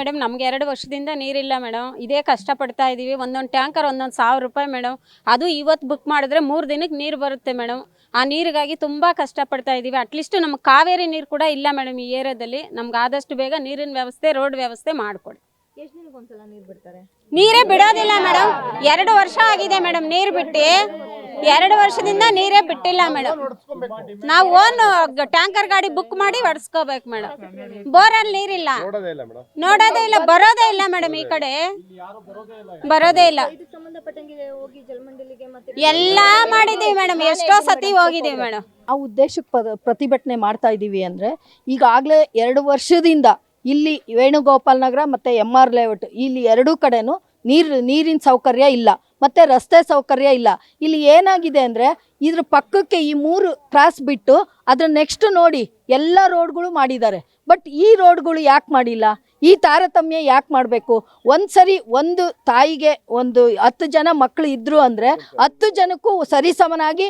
Madam ನಮ್ಗೆ ಎರಡು ವರ್ಷದಿಂದ ನೀರಿಲ್ಲ ಮೇಡಮ್ ಇದೇ ಕಷ್ಟಪಡ್ತಾ ಇದೀವಿ. ಒಂದೊಂದು ಟ್ಯಾಂಕರ್ ಒಂದೊಂದು ಸಾವಿರ ರೂಪಾಯಿ ಮೇಡಮ್ ಅದು ಇವತ್ತು ಬುಕ್ ಮಾಡಿದ್ರೆ ಮೂರು ದಿನಕ್ಕೆ ನೀರು ಬರುತ್ತೆ ಮೇಡಮ್ ಆ ನೀರಿಗಾಗಿ ತುಂಬ ಕಷ್ಟಪಡ್ತಾ ಇದ್ದೀವಿ ಅಟ್ಲೀಸ್ಟ್ ನಮ್ಗೆ ಕಾವೇರಿ ನೀರು ಕೂಡ ಇಲ್ಲ ಮೇಡಮ್ ಈ ಏರಿಯಾದಲ್ಲಿ. ನಮ್ಗೆ ಆದಷ್ಟು ಬೇಗ ನೀರಿನ ವ್ಯವಸ್ಥೆ ರೋಡ್ ವ್ಯವಸ್ಥೆ ಮಾಡಿಕೊಡಿ. ನೀರೇ ಬಿಡೋದಿಲ್ಲ ಮೇಡಮ್ ಎರಡು ವರ್ಷ ಆಗಿದೆ ಮೇಡಮ್ ನೀರು ಬಿಟ್ಟು. ಎರಡು ವರ್ಷದಿಂದ ನೀರೇ ಬಿಟ್ಟಿಲ್ಲ ಮೇಡಮ್. ನಾವು ಓನ್ ಟ್ಯಾಂಕರ್ ಗಾಡಿ ಬುಕ್ ಮಾಡಿ ಹೊಡ್ಸ್ಕೋಬೇಕು ಮೇಡಮ್. ಬೋರಲ್ಲಿ ನೀರಿಲ್ಲ. ನೋಡೋದೇ ಇಲ್ಲ ಬರೋದೇ ಇಲ್ಲ ಮೇಡಮ್ ಈ ಕಡೆ. ಬರೋದೇ ಇಲ್ಲ. ಇದಕ್ಕೆ ಸಂಬಂಧಪಟ್ಟಂಗೆ ಹೋಗಿ ಜಲಮಂಡಲಿಗೆ ಮತ್ತೆ ಎಲ್ಲಾ ಮಾಡಿದೀವಿ ಮೇಡಮ್ ಎಷ್ಟೋ ಸತಿ ಹೋಗಿದೀವಿ ಮೇಡಮ್. ಆ ಉದ್ದೇಶಕ್ಕೆ ಪ್ರತಿಭಟನೆ ಮಾಡ್ತಾ ಇದೀವಿ ಅಂದ್ರೆ ಈಗಾಗಲೇ ಎರಡು ವರ್ಷದಿಂದ ಇಲ್ಲಿ ವೇಣುಗೋಪಾಲ್ ನಗರ ಮತ್ತೆ ಎಂ ಆರ್ ಲೇಔಟ್ ಇಲ್ಲಿ ಎರಡೂ ಕಡೆನೂ ನೀರು, ನೀರಿನ ಸೌಕರ್ಯ ಇಲ್ಲ, ಮತ್ತು ರಸ್ತೆ ಸೌಕರ್ಯ ಇಲ್ಲ. ಇಲ್ಲಿ ಏನಾಗಿದೆ ಅಂದರೆ, ಇದ್ರ ಪಕ್ಕಕ್ಕೆ ಈ ಮೂರು ಕ್ರಾಸ್ ಬಿಟ್ಟು ಅದ್ರ ನೆಕ್ಸ್ಟ್ ನೋಡಿ ಎಲ್ಲ ರೋಡ್ಗಳು ಮಾಡಿದ್ದಾರೆ. ಬಟ್ ಈ ರೋಡ್ಗಳು ಯಾಕೆ ಮಾಡಿಲ್ಲ? ಈ ತಾರತಮ್ಯ ಯಾಕೆ ಮಾಡಬೇಕು? ಒಂದು ಸರಿ ಒಂದು ತಾಯಿಗೆ ಒಂದು ಹತ್ತು ಜನ ಮಕ್ಕಳು ಇದ್ರು ಅಂದರೆ ಹತ್ತು ಜನಕ್ಕೂ ಸರಿಸಮನಾಗಿ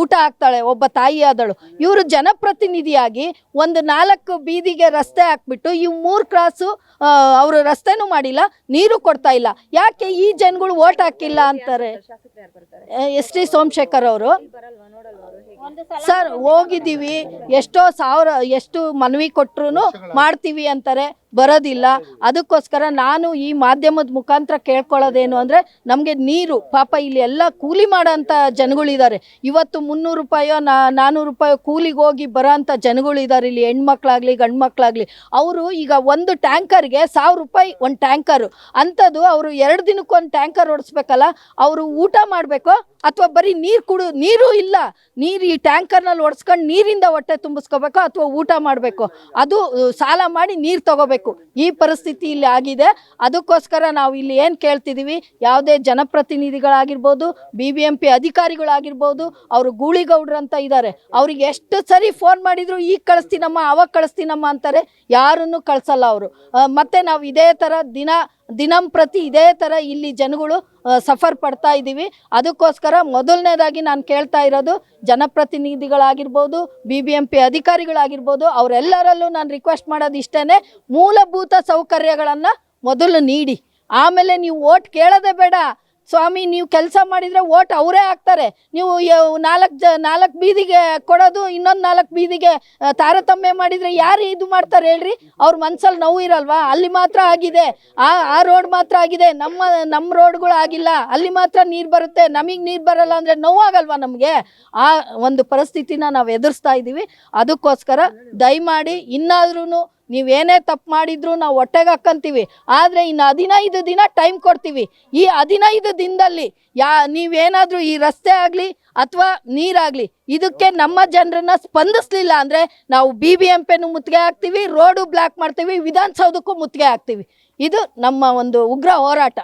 ಊಟ ಹಾಕ್ತಾಳೆ, ಒಬ್ಬ ತಾಯಿ ಆದಳು. ಇವರು ಜನಪ್ರತಿನಿಧಿಯಾಗಿ ಒಂದು ನಾಲ್ಕು ಬೀದಿಗೆ ರಸ್ತೆ ಹಾಕ್ಬಿಟ್ಟು ಈ ಮೂರು ಕ್ರಾಸು ಅವರು ರಸ್ತೆನೂ ಮಾಡಿಲ್ಲ, ನೀರು ಕೊಡ್ತಾ ಇಲ್ಲ. ಯಾಕೆ ಈ ಜನಗಳು ಓಟ್ ಹಾಕಿಲ್ಲ ಅಂತಾರೆ? ಎಸ್ ಟಿ ಸೋಮಶೇಖರ್ ಅವರು. ಸರ್, ಹೋಗಿದ್ದೀವಿ. ಎಷ್ಟೋ ಸಾವಿರ, ಎಷ್ಟು ಮನವಿ ಕೊಟ್ರು ಮಾಡ್ತೀವಿ ಅಂತಾರೆ. ಬರೋದಿಲ್ಲ. ಅದಕ್ಕೋಸ್ಕರ ನಾನು ಈ ಮಾಧ್ಯಮದ ಮುಖಾಂತರ ಕೇಳ್ಕೊಳ್ಳೋದೇನು ಅಂದರೆ ನಮಗೆ ನೀರು ಪಾಪ ಇಲ್ಲಿ ಎಲ್ಲ ಕೂಲಿ ಮಾಡೋಂಥ ಜನಗಳಿದ್ದಾರೆ ಇವತ್ತು ಮುನ್ನೂರು ರೂಪಾಯೋ ನಾ ನಾನ್ನೂರು ರೂಪಾಯೋ ಕೂಲಿಗೆ ಹೋಗಿ ಬರೋಂಥ ಜನಗಳಿದ್ದಾರೆ ಇಲ್ಲಿ. ಹೆಣ್ಮಕ್ಳಾಗಲಿ ಗಂಡು ಮಕ್ಕಳಾಗಲಿ ಅವರು ಈಗ ಒಂದು ಟ್ಯಾಂಕರ್ಗೆ ಸಾವಿರ ರೂಪಾಯಿ ಒಂದು ಟ್ಯಾಂಕರು. ಅಂಥದ್ದು ಅವರು ಎರಡು ದಿನಕ್ಕೆ ಒಂದು ಟ್ಯಾಂಕರ್ ಓಡಿಸ್ಬೇಕಲ್ಲ ಅವರು ಊಟ ಮಾಡಬೇಕು ಅಥವಾ ಬರೀ ನೀರು ಕುಡು ನೀರು ಇಲ್ಲ. ನೀರು ಈ ಟ್ಯಾಂಕರ್ನಲ್ಲಿ ಒಡ್ಸ್ಕೊಂಡು ನೀರಿಂದ ಹೊಟ್ಟೆ ತುಂಬಿಸ್ಕೋಬೇಕು ಅಥವಾ ಊಟ ಮಾಡಬೇಕು. ಅದು ಸಾಲ ಮಾಡಿ ನೀರು ತಗೋಬೇಕು. ಈ ಪರಿಸ್ಥಿತಿ ಇಲ್ಲಿ ಆಗಿದೆ. ಅದಕ್ಕೋಸ್ಕರ ನಾವು ಇಲ್ಲಿ ಏನು ಕೇಳ್ತಿದ್ದೀವಿ ಯಾವುದೇ ಜನಪ್ರತಿನಿಧಿಗಳಾಗಿರ್ಬೋದು ಬಿ ಬಿ ಎಂ ಪಿ ಅಧಿಕಾರಿಗಳಾಗಿರ್ಬೋದು, ಅವರು ಗೂಳಿಗೌಡ್ರು ಅಂತ ಇದ್ದಾರೆ ಅವ್ರಿಗೆ ಎಷ್ಟು ಸರಿ ಫೋನ್ ಮಾಡಿದರೂ, ಈಗ ಕಳಿಸ್ತೀನಮ್ಮ, ಅವಾಗ ಕಳಿಸ್ತೀನಮ್ಮ ಅಂತಾರೆ. ಯಾರನ್ನು ಕಳಿಸಲ್ಲ ಅವರು. ಮತ್ತೆ ನಾವು ಇದೇ ಥರ ದಿನ ದಿನಂಪ್ರತಿ ಇದೇ ಥರ ಇಲ್ಲಿ ಜನಗಳು ಸಫರ್ ಪಡ್ತಾ ಇದ್ದೀವಿ. ಅದಕ್ಕೋಸ್ಕರ ಮೊದಲನೇದಾಗಿ ನಾನು ಕೇಳ್ತಾ ಇರೋದು, ಜನಪ್ರತಿನಿಧಿಗಳಾಗಿರ್ಬೋದು ಬಿ ಬಿ ಎಂ ಪಿ ಅಧಿಕಾರಿಗಳಾಗಿರ್ಬೋದು, ಅವರೆಲ್ಲರಲ್ಲೂ ನಾನು ರಿಕ್ವೆಸ್ಟ್ ಮಾಡೋದು ಇಷ್ಟೇ ಮೂಲಭೂತ ಸೌಕರ್ಯಗಳನ್ನು ಮೊದಲು ನೀಡಿ. ಆಮೇಲೆ ನೀವು ಓಟ್ ಕೇಳೋದೇ ಬೇಡ. ಸ್ವಾಮಿ, ನೀವು ಕೆಲಸ ಮಾಡಿದರೆ ಓಟ್ ಅವರೇ ಹಾಕ್ತಾರೆ. ನೀವು ನಾಲ್ಕು ಜ, ನಾಲ್ಕು ಬೀದಿಗೆ ಕೊಡೋದು, ಇನ್ನೊಂದು ನಾಲ್ಕು ಬೀದಿಗೆ ತಾರತಮ್ಯ ಮಾಡಿದರೆ ಯಾರು ಇದು ಮಾಡ್ತಾರೆ ಹೇಳ್ರಿ? ಅವ್ರ ಮನ್ಸಲ್ಲಿ ನೋವು ಇರಲ್ವಾ? ಅಲ್ಲಿ ಮಾತ್ರ ಆಗಿದೆ. ಆ ಆ ರೋಡ್ ಮಾತ್ರ ಆಗಿದೆ. ನಮ್ಮ ನಮ್ಮ ರೋಡ್ಗಳು ಆಗಿಲ್ಲ. ಅಲ್ಲಿ ಮಾತ್ರ ನೀರು ಬರುತ್ತೆ. ನಮಗೆ ನೀರು ಬರಲ್ಲ ಅಂದರೆ ನೋವಾಗಲ್ವಾ ನಮಗೆ? ಆ ಒಂದು ಪರಿಸ್ಥಿತಿನ ನಾವು ಎದುರಿಸ್ತಾ ಇದ್ದೀವಿ ಅದಕ್ಕೋಸ್ಕರ ದಯಮಾಡಿ ಇನ್ನಾದ್ರೂ ನೀವೇನೇ ತಪ್ಪು ಮಾಡಿದ್ರು ನಾವು ಹೊಟ್ಟೆಗೆ ಹಾಕ್ಕಂತೀವಿ ಆದರೆ ಇನ್ನು ಹದಿನೈದು ದಿನ ಟೈಮ್ ಕೊಡ್ತೀವಿ. ಈ ಹದಿನೈದು ದಿನದಲ್ಲಿ ಯಾ, ನೀವೇನಾದರೂ ಈ ರಸ್ತೆ ಆಗಲಿ ಅಥವಾ ನೀರಾಗಲಿ, ಇದಕ್ಕೆ ನಮ್ಮ ಜನರನ್ನ ಸ್ಪಂದಿಸ್ಲಿಲ್ಲ ಅಂದರೆ ನಾವು ಬಿ ಬಿ ಎಂ ಪಿನೂ ಮುತ್ತಿಗೆ ಹಾಕ್ತೀವಿ, ರೋಡು ಬ್ಲಾಕ್ ಮಾಡ್ತೀವಿ, ವಿಧಾನಸೌಧಕ್ಕೂ ಮುತ್ತಿಗೆ ಹಾಕ್ತೀವಿ. ಇದು ನಮ್ಮ ಒಂದು ಉಗ್ರ ಹೋರಾಟ.